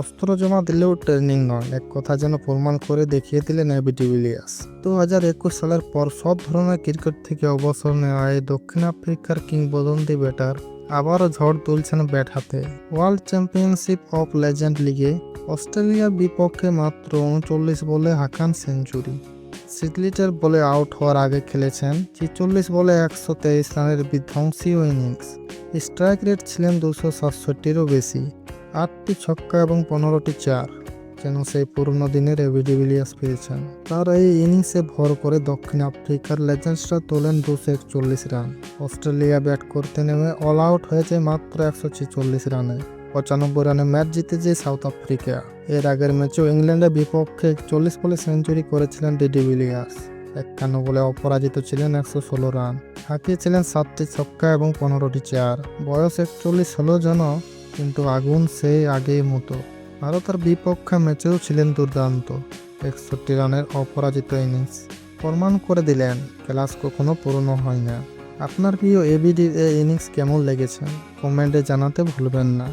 অস্ত্র জমা দিলেও ট্রেনিং নয়। এক কথা যেন প্রমাণ করে দেখিয়ে দিলেন এবিটি উইলিয়ার্স দু হাজার একুশ সালের পর সব ধরনের ক্রিকেট থেকে অবসর নেওয়া এই দক্ষিণ আফ্রিকার কিংবদন্তি ব্যাটার আবারও ঝড় তুলছেন ব্যাট হাতে। ওয়ার্ল্ড চ্যাম্পিয়নশিপ অফ লেজেন্ড লিগে অস্ট্রেলিয়ার বিপক্ষে মাত্র উনচল্লিশ বলে হাকান সেঞ্চুরি। সিডলিটের বলে আউট হওয়ার আগে খেলেছেন ছিচল্লিশ বলে একশো তেইশ রানের বিধ্বংসী ইনিংস। স্ট্রাইক রেট ছিলেন দুশো সাতষট্টিরও বেশি। আটটি ছক্কা এবং পনেরোটি চার যেন সেই পুরনো দিনের এবিডি উইলিয়ার্স ফিরেছেন তার এই ইনিংসে ভর করে দক্ষিণ আফ্রিকার লেজেন্ডসরা তোলেন দুশো একচল্লিশ রান। অস্ট্রেলিয়া ব্যাট করতে নেমে অল আউট হয়েছে মাত্র একশো ছেচল্লিশ রানে। পঁচানব্বই রানে ম্যাচ জিতেছে সাউথ আফ্রিকা। এর আগের ম্যাচেও ইংল্যান্ডের বিপক্ষে চল্লিশ বলে সেঞ্চুরি করেছিলেন ডিডি উইলিয়ার্স একান্ন বলে অপরাজিত ছিলেন একশো ষোলো রান। হাঁকিয়েছিলেন সাতটি ছক্কা এবং পনেরোটি চার। বয়স একচল্লিশ হলো যেন কিন্তু আগুন সেই আগেই মতো ভারতের বিপক্ষে ম্যাচেও ছিলেন দুর্দান্ত। একষট্টি রানের অপরাজিত ইনিংস প্রমাণ করে দিলেন, ক্লাস কখনো পুরনো হয় না। আপনার প্রিয় এবিডির এই ইনিংস কেমন লেগেছে? কমেন্টে জানাতে ভুলবেন না।